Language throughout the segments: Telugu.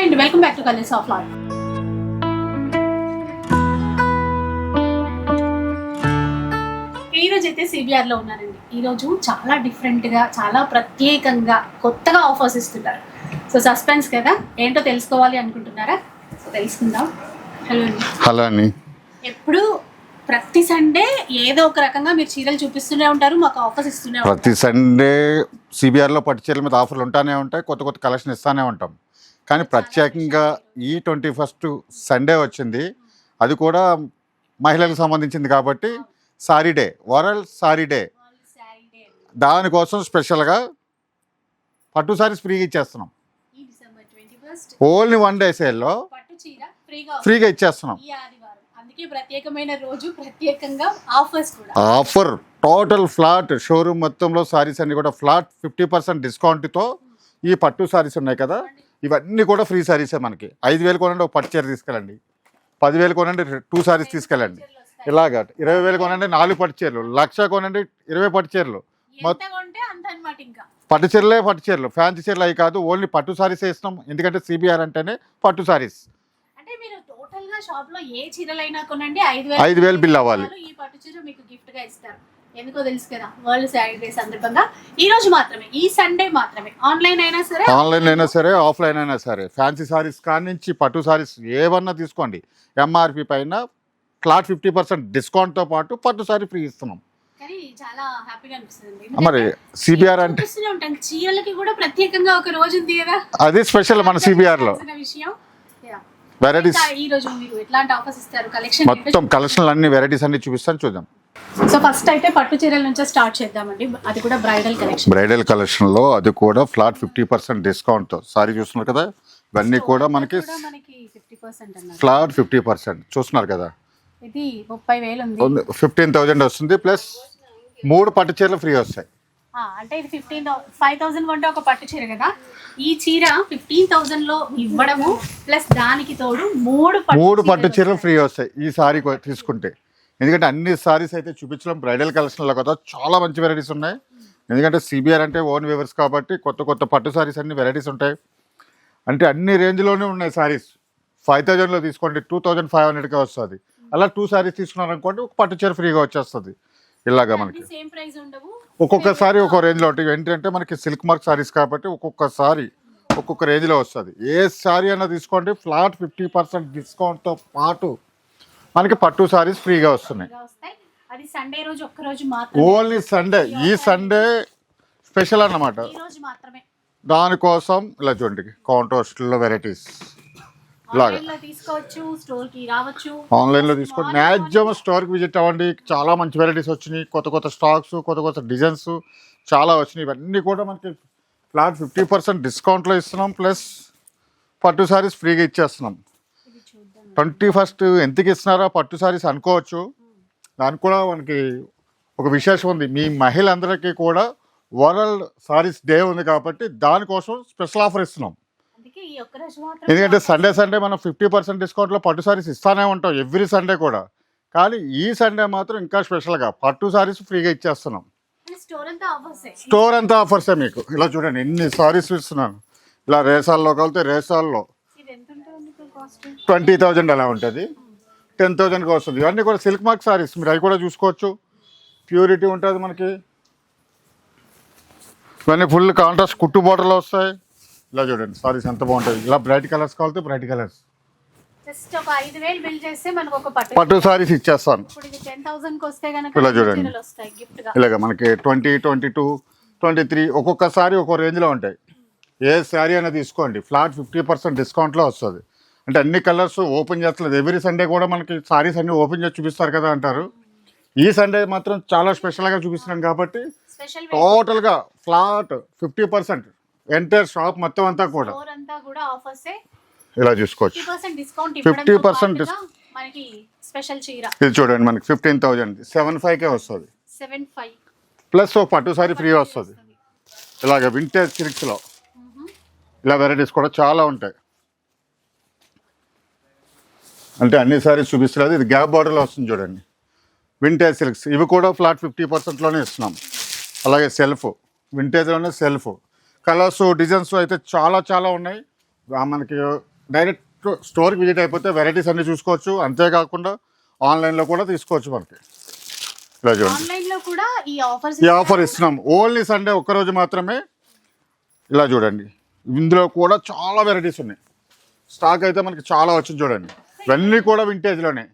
హాయ్ అండి welcome back to colours of life ఈ రోజు అయితే సిబిఆర్లో ఉన్నారండి. ఈ రోజు చాలా డిఫరెంట్గా చాలా ప్రత్యేకంగా కొత్తగా ఆఫర్స్ ఇస్తున్నారు. సో సస్పెన్స్ కదా? ఏంటో తెలుసుకోవాలి అనుకుంటున్నారా? సో తెలుసుకుందాం. హలో అండి. హలో అండి. ఎప్పుడు? ప్రతి సండే ఏదో ఒక రకంగా మీరు చీరలు చూపిస్తూనే ఉంటారు మాకు ఆఫర్స్ ఇస్తూనే ఉంటారు. ప్రతి సండే సిబిఆర్లో పట్టు చీరల మీద ఆఫర్లు ఉంటానే ఉంటాయి కొత్త కొత్త కలెక్షన్ ఇస్తానే ఉంటాం. కానీ ప్రత్యేకంగా ఈ ట్వంటీ ఫస్ట్ సండే వచ్చింది. అది కూడా మహిళలకు సంబంధించింది కాబట్టి sari day world sari day. దానికోసం స్పెషల్గా పట్టు సారీస్ ఫ్రీగా ఇచ్చేస్తున్నాం. ఓన్లీ వన్ డే సేల్లో ఫ్రీగా ఇచ్చేస్తున్నాం. ఈ ఆదివారం. అందుకే ప్రత్యేకమైన రోజు ప్రత్యేకంగా ఆఫర్స్ కూడా. ఆఫర్ టోటల్ ఫ్లాట్ షోరూమ్ మొత్తంలో సారీస్ అన్ని కూడా ఫ్లాట్ ఫిఫ్టీ పర్సెంట్ డిస్కౌంట్తో ఈ పట్టు సారీస్ ఉన్నాయి కదా. ఇవన్నీ కూడా ఫ్రీ సారీసే మనకి. ఐదు వేలు కొనండి ఒక పట్టు చీర తీసుకెళ్ళండి. పదివేలు కొనండి టూ సారీస్ తీసుకెళ్ళండి. ఇలాగ ఇరవై వేలు కొనండి నాలుగు పట్టు చీరలు. లక్ష కొనండి ఇరవై పట్టు చీరలు. ఎంత కొంటే అంత అన్నమాట ఇంకా. పట్టు చీరలే పట్టు చీరలు. ఫ్యాన్సీ చీరలు అవి కాదు ఓన్లీ పట్టు సారీస్ వేస్తున్నాం ఎందుకంటే సిబిఆర్ అంటేనే పట్టు సారీస్. ఐదు వేలు బిల్ అవ్వాలి. ఎందుకో తెలుసు కదా వరల్డ్ శారీ డే సందర్భంగా. ఈ రోజు మాత్రమే ఈ సండే మాత్రమే. ఆన్లైన్ అయినా సరే ఆన్లైన్ అయినా సరే ఆఫ్లైన్ అయినా సరే. ఫ్యాన్సీ సారీస్ కాడి నుంచి పట్టు సారీస్ ఏవన్నా తీసుకోండి. ఎంఆర్పి పైన ఫ్లాట్ ఫిఫ్టీ పర్సెంట్ డిస్కౌంట్తో పాటు పట్టు సారీ ఫ్రీ ఇస్తున్నాం. కానీ చాలా హ్యాపీగా అనిపిస్తుంది. మరి సిబిఆర్ అంటే ఉంటాం. చీరలకి కూడా ప్రత్యేకంగా ఒక రోజు ఉంది కదా. అది స్పెషల్ మన తెలిసిన విషయం. Yeah. వెరైటీస్ ఇంకా ఈ రోజు మీరు ఎట్లాంటి ఆఫర్స్ ఇస్తారు? కలెక్షన్ మొత్తం కలెక్షన్లు అన్ని వెరైటీస్ అన్ని చూపిస్తాను చూద్దాం. సో ఫస్ట్ అయితే పట్టు చీరల నుంచే స్టార్ట్ చేద్దామండి. అది కూడా బ్రైడల్ కలెక్షన్. బ్రైడల్ కలెక్షన్లో అది కూడా ఫ్లాట్ ఫిఫ్టీ పర్సెంట్ డిస్కౌంట్తో సారీ చూస్తున్నారు కదా? ఇవన్నీ కూడా మనకి ఫ్లాట్ ఫిఫ్టీ పర్సెంట్. చూస్తున్నారు కదా? ఇది ముప్పై వేలు ఉంది. ఫిఫ్టీన్ థౌజండ్ వస్తుంది ప్లస్ మూడు పట్టు చీరలు ఫ్రీ వస్తాయి. ఆ, అంటే ఇది ఫిఫ్టీన్ ఫైవ్ థౌసండ్ కొంటే ఒక పట్టు చీర కదా? ఈ చీర ఫిఫ్టీన్ థౌసండ్లో ఇవ్వడము ప్లస్ దానికి తోడు మూడు మూడు పట్టు చీరలు ఫ్రీ వస్తాయి ఈ సారీ తీసుకుంటే. ఎందుకంటే అన్ని సారీస్ అయితే చూపించడం బ్రైడల్ కలెక్షన్లో కదా చాలా మంచి వెరైటీస్ ఉన్నాయి. ఎందుకంటే సిబిఆర్ అంటే ఓన్ వేవర్స్ కాబట్టి కొత్త కొత్త పట్టు సారీస్ అన్ని వెరైటీస్ ఉంటాయి. అంటే అన్ని రేంజ్లోనే ఉన్నాయి సారీస్. ఫైవ్ థౌజండ్లో తీసుకోండి టూ థౌజండ్ ఫైవ్ హండ్రెడ్కే వస్తుంది. అలా టూ సారీస్ తీసుకున్నారనుకోండి ఒక పట్టు చీర ఫ్రీగా వచ్చేస్తుంది. ఇలాగా మనకి. ఒక్కొక్కసారి ఒక్కో రేంజ్లో ఉంటాయి. ఏంటంటే మనకి సిల్క్ మార్క్ సారీస్ కాబట్టి ఒక్కొక్కసారి ఒక్కొక్క రేంజ్లో వస్తుంది. ఏ సారీ అయినా తీసుకోండి ఫ్లాట్ ఫిఫ్టీ పర్సెంట్ డిస్కౌంట్తో పాటు మనకి పట్టు సారీస్ ఫ్రీగా వస్తున్నాయి. ఇలా వస్తాయి. అది సండే రోజు ఒక్క రోజు మాత్రమే. ఓన్లీ సండే ఈ సండే స్పెషల్ అన్నమాట. ఈ రోజు మాత్రమే. దానికోసం ఇలా చూడండి కాంట్రాస్ట్లో వెరైటీస్ ఇలాగా. ఆన్లైన్లో తీసుకోవచ్చు స్టోర్కి రావచ్చు ఆన్లైన్లో తీసుకోండి మ్యాక్సిమం స్టోర్కి విజిట్ అవ్వండి. చాలా మంచి వెరైటీస్ వచ్చినాయి. కొత్త కొత్త స్టాక్స్ కొత్త కొత్త డిజైన్స్ చాలా వచ్చినాయి. ఇవన్నీ కూడా మనకి ఫ్లాట్ ఫిఫ్టీ పర్సెంట్ డిస్కౌంట్లో ఇస్తున్నాం. ప్లస్ పట్టు సారీస్ ఫ్రీగా ఇచ్చేస్తున్నాం. ట్వంటీ ఫస్ట్ ఎంతకి ఇస్తున్నారా పట్టు సారీస్ అనుకోవచ్చు దానికి కూడా మనకి ఒక విశేషం ఉంది. మీ మహిళలందరికీ కూడా వరల్డ్ సారీస్ డే ఉంది కాబట్టి దానికోసం స్పెషల్ ఆఫర్ ఇస్తున్నాం. ఎందుకంటే సండే సండే మనం ఫిఫ్టీ పర్సెంట్ డిస్కౌంట్లో పట్టు సారీస్ ఇస్తానే ఉంటాం ఎవ్రీ సండే కూడా. కానీ ఈ సండే మాత్రం ఇంకా స్పెషల్గా పట్టు సారీస్ ఫ్రీగా ఇచ్చేస్తున్నాం. స్టోర్ అంతా ఆఫర్స్ స్టోర్ అంతా ఆఫర్సే మీకు? ఇలా చూడండి ఎన్ని సారీస్ ఇస్తున్నాను. ఇలా రేసాల్లో కలితే రేసాల్లో ఇది ఎంత ఉంటుంది కాస్ట్ ట్వంటీ థౌజండ్ అలా ఉంటుంది. టెన్ థౌజండ్కి వస్తుంది. ఇవన్నీ కూడా సిల్క్ మార్క్ సారీస్. మీరు అవి కూడా చూసుకోవచ్చు. ప్యూరిటీ ఉంటుంది మనకి. ఇవన్నీ ఫుల్ కాంట్రాస్ట్ కుట్టు బోర్డర్లో వస్తాయి. ఇలా చూడండి సారీస్ ఎంత బాగుంటుంది ఇలా బ్రైట్ కలర్స్ కావాలితే బ్రైట్ కలర్స్. పట్టు. సారీస్ ఇచ్చేస్తాను. ఇలా చూడండి. ఇలాగ మనకి twenty twenty two twenty three ఒక్కొక్క సారీ ఒక్కో రేంజ్లో ఉంటాయి. ఏ శారీ అయినా తీసుకోండి. ఫ్లాట్ ఫిఫ్టీ పర్సెంట్ డిస్కౌంట్లో వస్తుంది. అంటే అన్ని కలర్స్ ఓపెన్ చేస్తలేదు. ఎవ్రీ సండే కూడా మనకి సారీస్ అన్ని ఓపెన్ చేసి చూపిస్తారు కదా అంటారు. ఈ సండే మాత్రం చాలా స్పెషల్గా చూపిస్తున్నాం కాబట్టి టోటల్గా flat fifty percent entire shop మొత్తం అంతా కూడా. ఇలా చూసుకోవచ్చు. ఫిఫ్టీ పర్సెంట్ డిస్కౌంట్ 50% dis- మనకి స్పెషల్ చీర. ఇది చూడండి మనకి ఫిఫ్టీన్ థౌజండ్ సెవెన్ ఫైవ్కే వస్తుంది. ప్లస్ ఒక పట్టు సారీ ఫ్రీ వస్తుంది. ఇలాగ వింటేజ్ సిల్క్స్లో ఇలా వెరైటీస్ కూడా చాలా ఉంటాయి. అంటే అన్ని సారీస్ చూపిస్తున్నారు ఇది గ్యాప్ బార్డర్లో వస్తుంది చూడండి. వింటేజ్ సిల్క్స్ ఇవి కూడా ఫ్లాట్ ఫిఫ్టీ పర్సెంట్లోనే ఇస్తున్నాం. అలాగే సెల్ఫ్ వింటేజ్లోనే సెల్ఫ్ కలర్స్ డిజైన్స్ అయితే చాలా చాలా ఉన్నాయి. మనకి డైరెక్ట్ స్టోర్కి విజిట్ అయిపోతే వెరైటీస్ అన్ని చూసుకోవచ్చు. అంతేకాకుండా ఆన్లైన్లో కూడా తీసుకోవచ్చు మనకి. ఇలా చూడండి. ఈ ఆఫర్ ఇస్తున్నాం. ఓన్లీ సండే ఒక్కరోజు మాత్రమే ఇలా చూడండి. ఇందులో కూడా చాలా వెరైటీస్ ఉన్నాయి. స్టాక్ అయితే మనకి చాలా వచ్చింది చూడండి. ఇవన్నీ కూడా వింటేజ్లోనే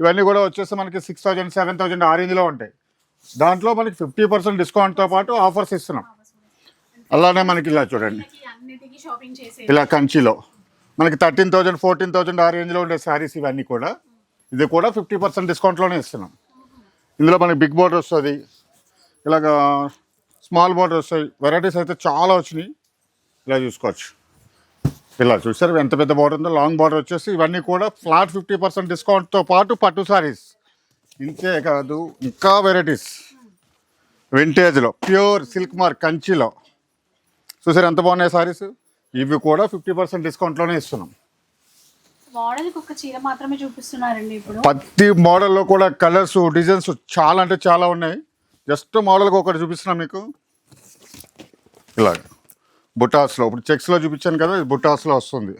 ఇవన్నీ కూడా వచ్చేసి మనకి సిక్స్ థౌజండ్ సెవెన్ థౌజండ్ ఆ రేంజ్లో ఉంటాయి. దాంట్లో మనకి ఫిఫ్టీ పర్సెంట్ డిస్కౌంట్తో పాటు ఆఫర్స్ ఇస్తున్నాం. అలానే మనకి ఇలా చూడండి. ఇలా కంచిలో. మనకి థర్టీన్ థౌజండ్ ఫోర్టీన్ థౌజండ్ ఆ రేంజ్లో ఉండే శారీస్ ఇవన్నీ కూడా. ఇది కూడా ఫిఫ్టీ పర్సెంట్ డిస్కౌంట్లోనే ఇస్తున్నాం. ఇందులో మనకి బిగ్ బోర్డర్ వస్తుంది. ఇలాగా స్మాల్ బోర్డర్ వస్తాయి వెరైటీస్ అయితే చాలా వచ్చినాయి. ఇలా చూసుకోవచ్చు. ఇలా చూసారు ఎంత పెద్ద బార్డర్ ఉందో లాంగ్ బార్డర్ వచ్చేసి ఇవన్నీ కూడా ఫ్లాట్ ఫిఫ్టీ పర్సెంట్ డిస్కౌంట్తో పాటు పట్టు సారీస్ ఇంతే కాదు ఇంకా వెరైటీస్ వింటేజ్లో ప్యూర్ సిల్క్ మార్క్ కంచిలో. చూసారు ఎంత బాగున్నాయి సారీస్ ఇవి కూడా ఫిఫ్టీ పర్సెంట్ డిస్కౌంట్లోనే ఇస్తున్నాం. మోడల్కి ఒక చీర మాత్రమే చూపిస్తున్నారండి ఇప్పుడు. ప్రతి మోడల్లో కూడా కలర్స్ డిజైన్స్ చాలా అంటే చాలా ఉన్నాయి. జస్ట్ మోడల్గా ఒకటి చూపిస్తున్నా మీకు. ఇలా బుటాస్లో ఇప్పుడు చెక్స్లో చూపించాను కదా ఇది బుటాస్లో వస్తుంది.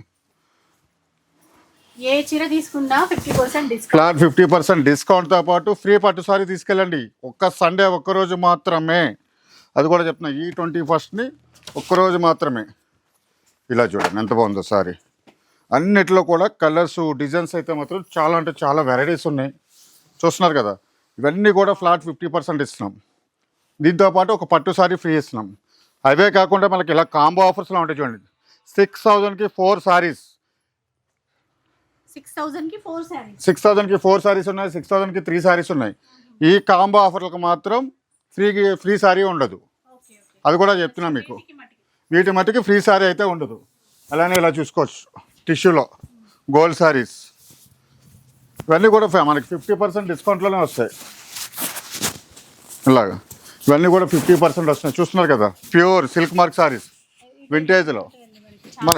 ఏ చీర తీసుకున్నా fifty percent discount. Flat fifty percent డిస్కౌంట్తో పాటు ఫ్రీ పట్టు సారీ తీసుకెళ్ళండి. ఒక్క సండే ఒక్కరోజు మాత్రమే. అది కూడా చెప్తున్నా ఈ ట్వంటీ ఫస్ట్ని ఒక్కరోజు మాత్రమే. ఇలా చూడండి ఎంత బాగుందో సారీ. అన్నిట్లో కూడా కలర్స్ డిజైన్స్ అయితే మాత్రం చాలా అంటే చాలా వెరైటీస్ ఉన్నాయి. చూస్తున్నారు కదా ఇవన్నీ కూడా ఫ్లాట్ ఫిఫ్టీ పర్సెంట్ ఇస్తున్నాం. దీంతో పాటు ఒక పట్టు సారీ ఫ్రీ ఇస్తున్నాం. అవే కాకుండా మనకి ఇలా కాంబో ఆఫర్స్లో ఉంటాయి చూడండి. సిక్స్ థౌజండ్కి ఫోర్ సారీస్ సిక్స్ థౌసండ్కి ఫోర్ సిక్స్ థౌసండ్కి ఫోర్ సారీస్ ఉన్నాయి సిక్స్ థౌసండ్కి త్రీ సారీస్ ఉన్నాయి. ఈ కాంబో ఆఫర్లకు మాత్రం ఫ్రీ ఫ్రీ సారీ ఉండదు. అది కూడా చెప్తున్నా మీకు. వీటి మట్టుకి ఫ్రీ సారీ అయితే ఉండదు. అలానే ఇలా చూసుకోవచ్చు. టిష్యూలో గోల్డ్ సారీస్ ఇవన్నీ కూడా మనకి ఫిఫ్టీ పర్సెంట్ డిస్కౌంట్లోనే వస్తాయి. ఇలాగా. ఇవన్నీ కూడా ఫిఫ్టీ పర్సెంట్ వస్తున్నాయి చూస్తున్నారు కదా? Pure silk mark saris. వింటేజ్లో. మన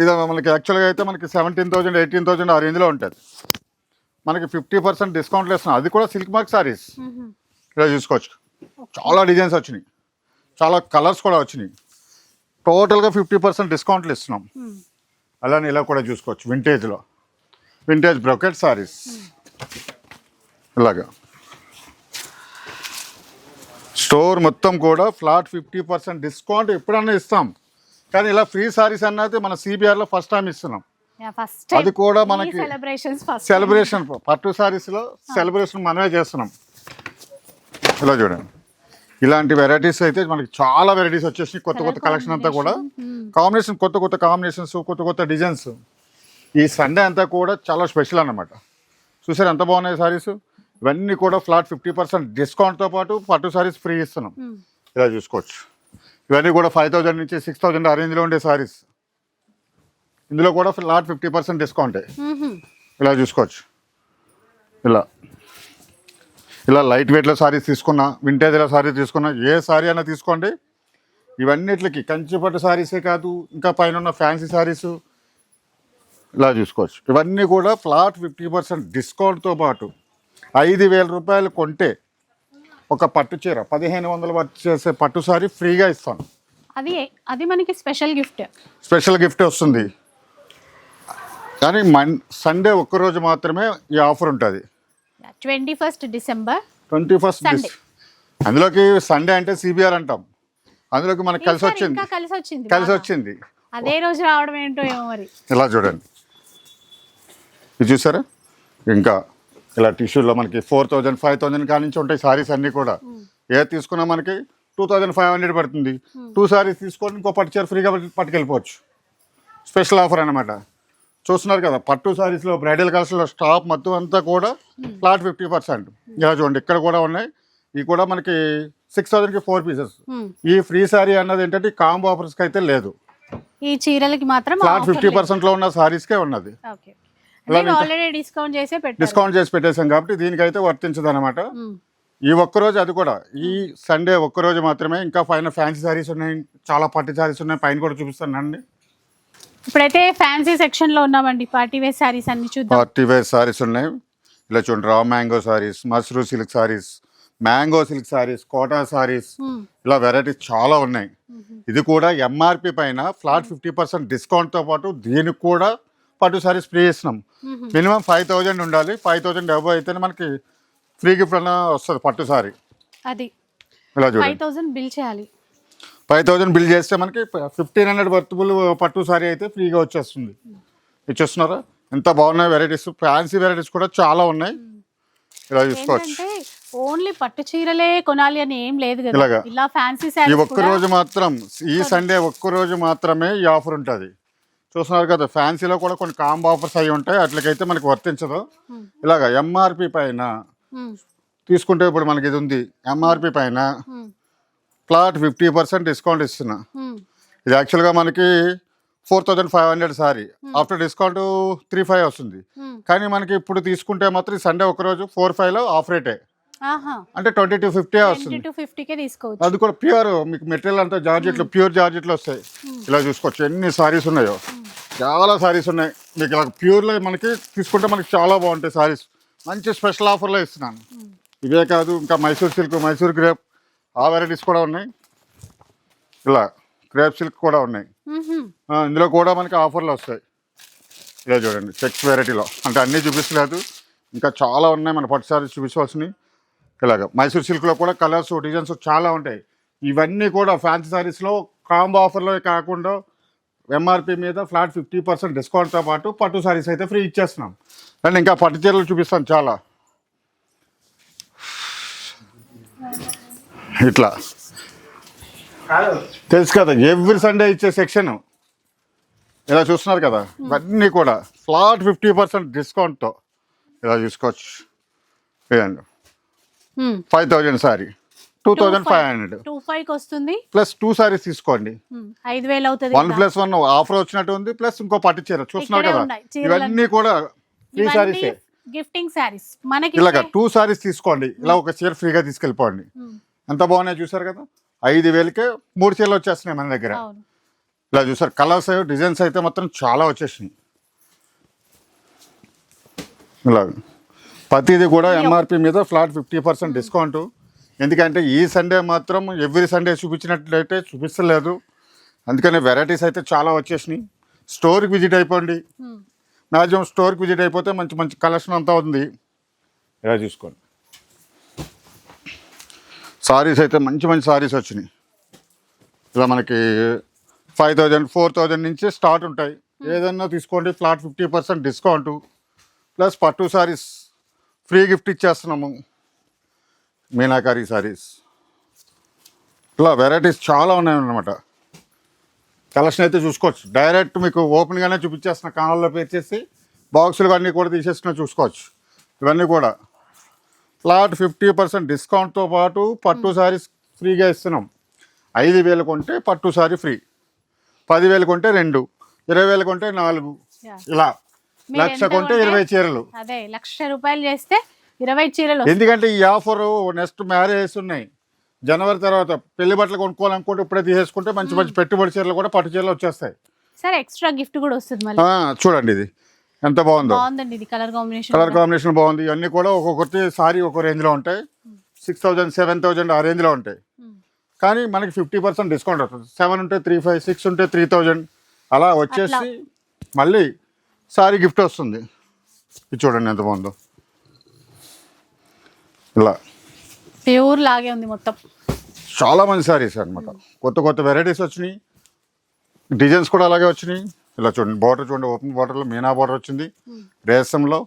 ఇది మనకి యాక్చువల్గా అయితే మనకి సెవెంటీన్ థౌసండ్ ఎయిటీన్ థౌసండ్ ఆ రేంజ్లో ఉంటుంది. మనకి ఫిఫ్టీ పర్సెంట్ డిస్కౌంట్లు ఇస్తున్నాం అది కూడా సిల్క్ మార్క్ సారీస్. ఇలా చూసుకోవచ్చు. చాలా డిజైన్స్ వచ్చినాయి. చాలా కలర్స్ కూడా వచ్చినాయి. టోటల్గా ఫిఫ్టీ పర్సెంట్ డిస్కౌంట్లు ఇస్తున్నాం. అలానే ఇలా కూడా చూసుకోవచ్చు. వింటేజ్లో. Vintage brocade saris. ఇలాగా. స్టోర్ మొత్తం కూడా ఫ్లాట్ ఫిఫ్టీ పర్సెంట్ డిస్కౌంట్ ఎప్పుడన్నా ఇస్తాం. కానీ ఇలా ఫ్రీ సారీస్ అన్నది మన సిబిఆర్లో ఫస్ట్ టైం ఇస్తున్నాం. అది కూడా మనకి సెలబ్రేషన్ పట్టు సారీస్లో సెలబ్రేషన్ మనమే చేస్తున్నాం. ఇలా చూడండి. ఇలాంటి వెరైటీస్ అయితే మనకి చాలా వెరైటీస్ వచ్చేసి కొత్త కొత్త కలెక్షన్ అంతా కూడా. కాంబినేషన్ కొత్త కొత్త కాంబినేషన్స్ కొత్త కొత్త డిజైన్స్ ఈ సండే అంతా కూడా చాలా స్పెషల్ అన్నమాట. చూసారు ఎంత బాగున్నాయి సారీస్? ఇవన్నీ కూడా ఫ్లాట్ ఫిఫ్టీ పర్సెంట్ డిస్కౌంట్తో పాటు పట్టు సారీస్ ఫ్రీ ఇస్తున్నాం. ఇలా చూసుకోవచ్చు. ఇవన్నీ కూడా ఫైవ్ థౌజండ్ నుంచి సిక్స్ థౌజండ్ ఆ రేంజ్లో ఉండే సారీస్ ఇందులో కూడా ఫ్లాట్ ఫిఫ్టీ పర్సెంట్ డిస్కౌంటే. ఇలా చూసుకోవచ్చు. ఇలా. ఇలా లైట్ వెయిట్లో సారీస్ తీసుకున్నా వింటేజ్లో సారీ తీసుకున్నా ఏ సారీ అయినా తీసుకోండి. ఇవన్నిటికి కంచిపట్టు సారీసే కాదు ఇంకా పైన ఉన్న ఫ్యాన్సీ సారీస్ ఇలా చూసుకోవచ్చు. ఇవన్నీ కూడా ఫ్లాట్ ఫిఫ్టీ పర్సెంట్ డిస్కౌంట్తో పాటు ఐదు వేల రూపాయలు కొంటే ఒక పట్టు చీర పదిహేను వందలు చేసే పట్టు సారీ ఫ్రీగా ఇస్తాను. అది అది మనకి స్పెషల్ గిఫ్ట్. స్పెషల్ గిఫ్ట్ వస్తుంది. కానీ మన్ సండే ఒక్కరోజు మాత్రమే ఈ ఆఫర్ ఉంటుంది. Twenty first December. Twenty first. అందులోకి సండే అంటే సిబిఆర్ అంటాం. అందులోకి మనకి కలిసి వచ్చింది కలిసి వచ్చింది కలిసి. వచ్చింది అదే రోజు రావడం ఏంటో ఏమో మరి. ఇలా చూడండి. ఇది చూసారా? ఇంకా ఇలా టిష్యూలో మనకి ఫోర్ థౌజండ్ ఫైవ్ థౌజండ్ కాడి నుంచి ఉంటాయి సారీస్ అన్నీ కూడా. ఏ తీసుకున్నా మనకి టూ థౌజండ్ ఫైవ్ హండ్రెడ్ పడుతుంది. టూ సారీస్ తీసుకొని ఇంకో పట్టు చీర ఫ్రీగా పట్టు- పట్టుకెళ్ళిపోవచ్చు. స్పెషల్ ఆఫర్ అన్నమాట. చూస్తున్నారు కదా పట్టు సారీస్లో బ్రైడల్ కలర్స్లో స్టాప్ మొత్తం అంతా కూడా ఫ్లాట్ ఫిఫ్టీ పర్సెంట్. ఇలా చూడండి ఇక్కడ కూడా ఉన్నాయి. ఇవి కూడా మనకి సిక్స్ థౌజండ్కి ఫోర్ పీసెస్. ఈ ఫ్రీ సారీ అన్నది ఏంటంటే కాంబో ఆఫర్స్కి అయితే లేదు. ఈ చీరలకి మాత్రం ఫ్లాట్ ఫిఫ్టీ పర్సెంట్లో ఉన్న సారీస్కే ఉన్నది. డిస్కౌంట్ చేసే డిస్కౌంట్ చేసి పెట్టేశాం కాబట్టి దీనికైతే వర్తించదు అనమాట. ఈ ఒక్కరోజు అది కూడా ఈ సండే ఒక్కరోజు మాత్రమే ఇంకా పైన ఫ్యాన్సీ సారీస్ ఉన్నాయి చాలా పట్టు సారీస్ ఉన్నాయి పైన కూడా చూపిస్తానండి ఇప్పుడైతే ఫ్యాన్సీ సెక్షన్లో ఉన్నామండి పార్టీ వేర్ శారీస్ అన్ని చూద్దాం. పార్టీ వేర్ సారీస్ ఉన్నాయి. ఇలా చూడండి రా mango saris Mashru silk saris mango silk saris Kota saris. ఇలా వెరైటీస్ చాలా ఉన్నాయి. ఇది కూడా ఎంఆర్పి పైన ఫ్లాట్ ఫిఫ్టీ పర్సెంట్ డిస్కౌంట్తో పాటు దీనికి కూడా పట్టు సారీస్ ఫ్రీ ఇస్తున్నాం మినిమం ఫైవ్ థౌజండ్ ఉండాలి. ఫైవ్ థౌజండ్ డబ్బు అయితేనే మనకి ఫ్రీ గిఫ్ట్ అన్న వస్తుంది పట్టు సారీ. అది. ఇలా ఫైవ్ చూడండి థౌసండ్ బిల్ చేయాలి. ఫైవ్ థౌజండ్ బిల్ చేస్తే మనకి ఫిఫ్టీన్ హండ్రెడ్ వర్తబుల్ పట్టు సారీ అయితే ఫ్రీగా వచ్చేస్తుంది. ఇచ్చేస్తున్నారా? ఎంత బాగున్నాయి వెరైటీస్. ఫ్యాన్సీ వెరైటీస్ కూడా చాలా ఉన్నాయి. ఇలా చూసుకోవచ్చు. ఓన్లీ పట్టు చీరలే కొనాలి అని ఏం లేదు కదా. ఇలా ఫ్యాన్సీ ఈ ఒక్క రోజు మాత్రం ఈ సండే ఒక్క రోజు మాత్రమే ఈ ఆఫర్ ఉంటుంది. చూస్తున్నారు కదా ఫ్యాన్సీలో కూడా కొన్ని కాంబో ఆఫర్స్ అయి ఉంటాయి. అట్లకైతే మనకి వర్తించదు. ఇలాగ ఎంఆర్పి పైన తీసుకుంటే ఇప్పుడు మనకి ఇది ఉంది. ఎంఆర్పి పైన ఫ్లాట్ ఫిఫ్టీ పర్సెంట్ డిస్కౌంట్ ఇస్తున్నా. ఇది యాక్చువల్గా మనకి four thousand five hundred sari. After discount three five వస్తుంది. కానీ మనకి ఇప్పుడు తీసుకుంటే మాత్రం సండే ఒకరోజు ఫోర్ ఫైవ్లో ఆఫ్ రేటే. అంటే ట్వంటీ టు ఫిఫ్టీ వస్తుంది. టు ఫిఫ్టీకే తీసుకోవచ్చు. అది కూడా ప్యూర్ మీకు మెటీరియల్ అంతా జార్జెట్లు ప్యూర్ జార్జెట్లు వస్తాయి. ఇలా చూసుకోవచ్చు. ఎన్ని సారీస్ ఉన్నాయో. చాలా సారీస్ ఉన్నాయి. మీకు ఇలా ప్యూర్లో మనకి తీసుకుంటే మనకి చాలా బాగుంటాయి సారీస్ మంచి స్పెషల్ ఆఫర్లో ఇస్తున్నాను. ఇవే కాదు ఇంకా మైసూర్ సిల్క్ మైసూర్ గ్రేప్ ఆ వెరైటీస్ కూడా ఉన్నాయి. ఇలా క్రేప్ సిల్క్ కూడా ఉన్నాయి. ఇందులో కూడా మనకి ఆఫర్లు వస్తాయి. ఇలా చూడండి చెక్స్ వెరైటీలో అంటే అన్నీ చూపించలేదు ఇంకా చాలా ఉన్నాయి మన పట్టు సారీస్ చూపించవలసినవి. ఇలాగ. మైసూర్ సిల్క్లో కూడా కలర్స్ డిజైన్స్ చాలా ఉంటాయి. ఇవన్నీ కూడా ఫ్యాన్సీ సారీస్లో కాంబో ఆఫర్లో కాకుండా ఎంఆర్పి మీద ఫ్లాట్ ఫిఫ్టీ పర్సెంట్ డిస్కౌంట్తో పాటు పట్టు సారీస్ అయితే ఫ్రీ ఇచ్చేస్తున్నాం. అండ్ ఇంకా పట్టు చీరలు చూపిస్తాను చాలా. ఇట్లా. తెలుసు కదా ఎవ్రీ సండే ఇచ్చే సెక్షన్. ఇలా చూస్తున్నారు కదా ఇవన్నీ కూడా. ఫ్లాట్ ఫిఫ్టీ పర్సెంట్ డిస్కౌంట్తో. ఇలా చూసుకోవచ్చు ఇదండి. Five thousand sari. Two thousand five hundred two five వస్తుంది. ప్లస్ టూ సారీస్ తీసుకోండి. ఐదు వేలు అవుతుంది వన్ ప్లస్ వన్ ఆఫర్ వచ్చినట్టు ఉంది ప్లస్ ఇంకో పట్టు చీర. చూస్తున్నారు కదా. ఇవన్నీ కూడా ఫ్రీ సారీసే గిఫ్టింగ్ శారీస్ మనకి ఇలాగ టూ సారీస్ తీసుకోండి. ఇలా ఒక చీర ఫ్రీగా తీసుకెళ్ళిపోండి. ఎంత బాగున్నాయి చూసారు కదా? ఐదు వేలకే మూడు చీరలు వచ్చేస్తున్నాయి మన దగ్గర. ఇలా చూసారు కలర్స్ డిజైన్స్ అయితే మాత్రం చాలా వచ్చేసినాయి. ఇలా. ప్రతిదీ కూడా ఎంఆర్పి మీద ఫ్లాట్ ఫిఫ్టీ పర్సెంట్ డిస్కౌంట్ ఎందుకంటే ఈ సండే మాత్రం ఎవ్రీ సండే చూపించినట్లయితే చూపిస్తలేదు. అందుకని వెరైటీస్ అయితే చాలా వచ్చేసినాయి. స్టోర్కి విజిట్ అయిపోండి. మ్యాక్సిమం స్టోర్కి విజిట్ అయిపోతే మంచి మంచి కలెక్షన్ అంతా ఉంది. ఇలా చూసుకోండి. సారీస్ అయితే మంచి మంచి సారీస్ వచ్చినాయి. ఇలా మనకి ఫైవ్ థౌజండ్ ఫోర్ థౌజండ్ నుంచి స్టార్ట్ ఉంటాయి. ఏదన్నా తీసుకోండి flat fifty percent discount plus పట్టు సారీస్ ఫ్రీ గిఫ్ట్ ఇచ్చేస్తున్నాము. మీనాకారి సారీస్ ఇలా వెరైటీస్ చాలా ఉన్నాయన్నమాట. కలెక్షన్ అయితే చూసుకోవచ్చు. డైరెక్ట్ మీకు ఓపెన్గానే చూపించేస్తున్న. కాణాల్లో పేర్చేసి బాక్సులు అన్నీ కూడా తీసేస్తున్నా చూసుకోవచ్చు. ఇవన్నీ కూడా. ఫ్లాట్ ఫిఫ్టీ పర్సెంట్ డిస్కౌంట్తో పాటు పట్టు సారీస్ ఫ్రీగా ఇస్తున్నాం. ఐదు వేలు కొంటే పట్టు సారీ ఫ్రీ పదివేలు కొంటే రెండు. ఇరవై వేలు కొంటే నాలుగు. ఇలా. లక్ష కొంటే ఇరవై చీరలు. అదే లక్ష రూపాయలు చేస్తే ఇరవై చీరలు. ఎందుకంటే ఈ ఆఫర్ నెక్స్ట్ మ్యారేజెస్ ఉన్నాయి. జనవరి తర్వాత పెళ్ళి బట్టలు కొనుక్కోవాలనుకుంటే ఇప్పుడే తీసేసుకుంటే మంచి మంచి పెట్టుబడి చీరలు కూడా పట్టు చీరలు వచ్చేస్తాయి. సరే ఎక్స్ట్రా గిఫ్ట్ కూడా వస్తుంది మళ్ళీ. చూడండి ఇది. ఎంత బాగుందో. బాగుందండి ఇది కలర్ కాంబినేషన్ కలర్ కాంబినేషన్ బాగుంది. ఇవన్నీ కూడా ఒక్కొక్కటి సారీ ఒక రేంజ్లో ఉంటాయి. సిక్స్ థౌజండ్ సెవెన్ థౌజండ్ ఆ రేంజ్లో ఉంటాయి. కానీ మనకి ఫిఫ్టీ పర్సెంట్ డిస్కౌంట్ వస్తుంది. సెవెన్ ఉంటే త్రీ ఫైవ్ సిక్స్ ఉంటే త్రీ థౌజండ్. అలా వచ్చేసి మళ్ళీ సారీ గిఫ్ట్ వస్తుంది. ఇది చూడండి ఎంత బాగుందో. ఇలా. ప్యూర్ లాగే ఉంది మొత్తం. చాలా మంది సారీస్ అనమాట కొత్త కొత్త వెరైటీస్ వచ్చినాయి. డిజైన్స్ కూడా అలాగే వచ్చినాయి. ఇలా చూడండి బార్డర్ చూడండి ఓపెన్ బార్డర్లో మీనా బార్డర్ వచ్చింది. రేసంలో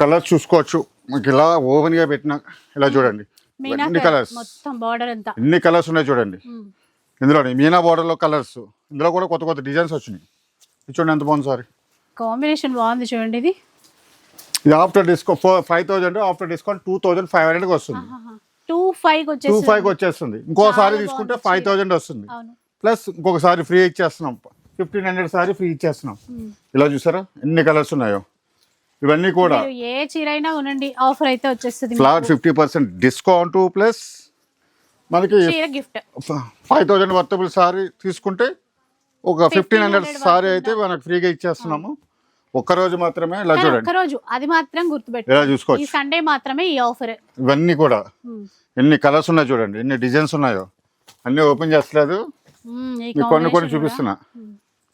కలర్స్ చూసుకోవచ్చు. మీకు ఇలా ఓపెన్గా పెట్టిన ఇలా చూడండి. ఎన్ని కలర్స్. ఎన్ని కలర్స్ ఉన్నాయి చూడండి. ఇందులో మీనా బార్డర్లో కలర్స్. ఇందులో కూడా కొత్త కొత్త డిజైన్స్ వచ్చినాయి. చూడండి ఎంత బాగుంది సారీ కాంబినేషన్ బాగుంది చూడండి ఇది. ఇది after discount four five thousand after discount two thousand five హండ్రెడ్కి వస్తుంది. టూ ఫైవ్ టూ ఫైవ్కి వచ్చేస్తుంది. ఇంకో చాలా సారీ తీసుకుంటే ఫైవ్. థౌజండ్ వస్తుంది. ప్లస్ ఇంకొక సారీ ఫ్రీ ఇచ్చేస్తున్నాం. ఫిఫ్టీన్ హండ్రెడ్ సారీ ఫ్రీ ఇచ్చేస్తున్నాం. ఇలా చూసారా? ఎన్ని కలర్స్ ఉన్నాయో? ఇవన్నీ కూడా ఏ చీర అయినా కొనండి ఆఫర్ అయితే వచ్చేస్తుంది flat fifty percent discount plus మనకి gift five thousand worthable sari తీసుకుంటే ఒక ఫిఫ్టీన్ హండ్రెడ్ 1500 సారీ అయితే మనకు ఫ్రీగా ఇచ్చేస్తున్నాము. ఒక్క రోజు మాత్రమే ఇలా చూడండి. అది మాత్రం గుర్తుపెట్టు ఇలా ఈ చూసుకోవచ్చు సండే మాత్రమే ఈ ఆఫర్ ఇవన్నీ కూడా. ఎన్ని కలర్స్ ఉన్నాయో చూడండి ఎన్ని డిజైన్స్ ఉన్నాయో. అన్నీ ఓపెన్ చేస్తలేదు. మీకు కొన్ని కొన్ని చూపిస్తున్నా.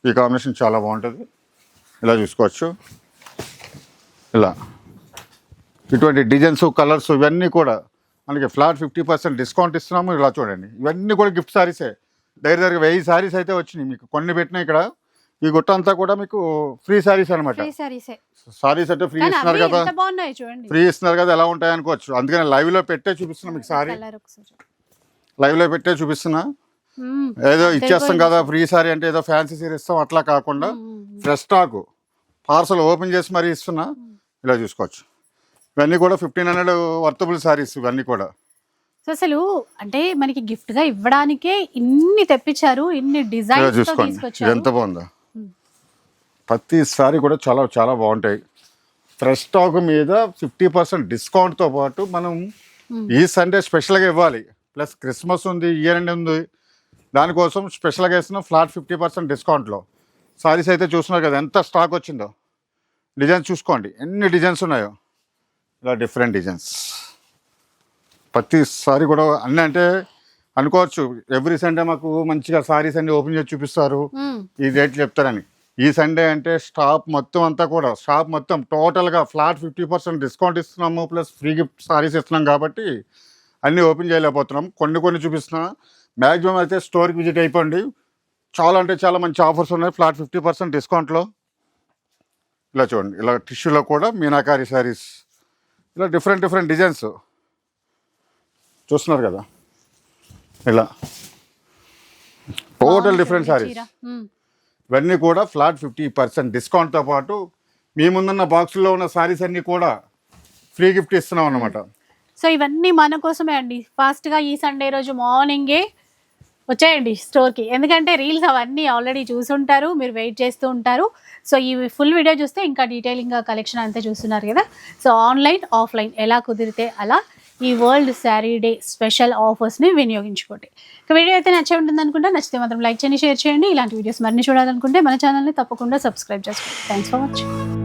ఈ కాంబినేషన్ చాలా బాగుంటుంది. ఇలా చూసుకోవచ్చు. ఇలా. ఇటువంటి డిజైన్స్ కలర్స్ ఇవన్నీ కూడా మనకి ఫ్లాట్ ఫిఫ్టీ పర్సెంట్ డిస్కౌంట్ ఇస్తున్నాము. ఇలా చూడండి. ఇవన్నీ కూడా గిఫ్ట్ సారీసే దగ్గర దగ్గర వెయ్యి సారీస్ అయితే వచ్చినాయి మీకు. కొన్ని పెట్టినా ఇక్కడ ఈ గుట్ట అంతా కూడా మీకు ఫ్రీ సారీస్ అనమాట సారీస్ అంటే ఫ్రీ ఇస్తున్నారు కదా. ఫ్రీ ఇస్తున్నారు కదా ఎలా ఉంటాయి అనుకోవచ్చు. అందుకని లైవ్లో పెట్టే చూపిస్తున్నా మీకు సారీ లైవ్లో పెట్టే చూపిస్తున్నా. ఏదో ఇచ్చేస్తాం కదా ఫ్రీ సారీ అంటే ఏదో ఫ్యాన్సీ సీరీ ఇస్తాం అట్లా కాకుండా ఫ్రెష్ స్టాక్ పార్సల్ ఓపెన్ చేసి మరీ ఇస్తున్నా ఇలా చూసుకోవచ్చు. ఇవన్నీ కూడా ఫిఫ్టీన్ హండ్రెడ్ వర్తబుల్ సారీస్ ఇవన్నీ కూడా. సో అసలు అంటే మనకి గిఫ్ట్గా ఇవ్వడానికే ఇన్ని తెప్పించారు ఇన్ని తో చూసుకోండి. ఎంత బాగుందో. ప్రతి సారీ కూడా చాలా చాలా బాగుంటాయి. ఫ్రెష్ స్టాక్ మీద ఫిఫ్టీ పర్సెంట్ డిస్కౌంట్తో పాటు మనం ఈ సండే స్పెషల్గా ఇవ్వాలి. ప్లస్ క్రిస్మస్ ఉంది ఇయర్ ఎండ్ ఉంది. దానికోసం స్పెషల్గా ఇస్తున్నాం ఫ్లాట్ ఫిఫ్టీ పర్సెంట్ డిస్కౌంట్లో సారీస్ అయితే చూస్తున్నారు కదా ఎంత స్టాక్ వచ్చిందో. డిజైన్స్ చూసుకోండి. ఎన్ని డిజైన్స్ ఉన్నాయో. ఇలా డిఫరెంట్ డిజైన్స్ ప్రతి సారీ కూడా అన్నీ అంటే అనుకోవచ్చు. ఎవ్రీ సండే మాకు మంచిగా సారీస్ అన్ని ఓపెన్ చేసి చూపిస్తారు. ఈ రేట్లు చెప్తారని. ఈ సండే అంటే స్టాప్ మొత్తం అంతా కూడా షాప్ మొత్తం టోటల్గా ఫ్లాట్ ఫిఫ్టీ పర్సెంట్ డిస్కౌంట్ ఇస్తున్నాము ప్లస్ ఫ్రీ గిఫ్ట్ సారీస్ ఇస్తున్నాం కాబట్టి అన్నీ ఓపెన్ చేయలేకపోతున్నాం. కొన్ని కొన్ని చూపిస్తున్నా. మ్యాక్సిమం అయితే స్టోర్కి విజిట్ అయిపోండి. చాలా అంటే చాలా మంచి ఆఫర్స్ ఉన్నాయి ఫ్లాట్ ఫిఫ్టీ పర్సెంట్ డిస్కౌంట్లో. ఇలా చూడండి. ఇలా టిష్యూలో కూడా మీనాకారి శారీస్ ఇలా డిఫరెంట్ డిఫరెంట్ డిజైన్స్. చూస్తున్నారు కదా? ఇలా. Total different saris. ఇవన్నీ కూడా ఫ్లాట్ ఫిఫ్టీ పర్సెంట్ డిస్కౌంట్తో పాటు మీ ముందున్న బాక్సుల్లో ఉన్న సారీస్ అన్నీ కూడా ఫ్రీ గిఫ్ట్ ఇస్తున్నాం అన్నమాట. సో ఇవన్నీ మన కోసమే అండి. ఫాస్ట్గా ఈ సండే రోజు మార్నింగే వచ్చేయండి స్టోర్కి ఎందుకంటే రీల్స్ అవన్నీ ఆల్రెడీ చూసుంటారు మీరు వెయిట్ చేస్తూ ఉంటారు. సో ఈ ఫుల్ వీడియో చూస్తే ఇంకా డీటెయిలింగ్గా కలెక్షన్ అంతా చూస్తున్నారు కదా. సో ఆన్లైన్ ఆఫ్లైన్ ఎలా కుదిరితే అలా ఈ వరల్డ్ శారీ డే స్పెషల్ ఆఫర్స్ని వినియోగించుకోండి. ఇక వీడియో అయితే నచ్చే ఉంటుంది అనుకుంటే నచ్చితే మాత్రం లైక్ చేయండి షేర్ చేయండి. ఇలాంటి వీడియోస్ మరిన్ని చూడాలనుకుంటే మన ఛానల్ని తప్పకుండా సబ్స్క్రైబ్ చేసుకోండి. Thanks for watching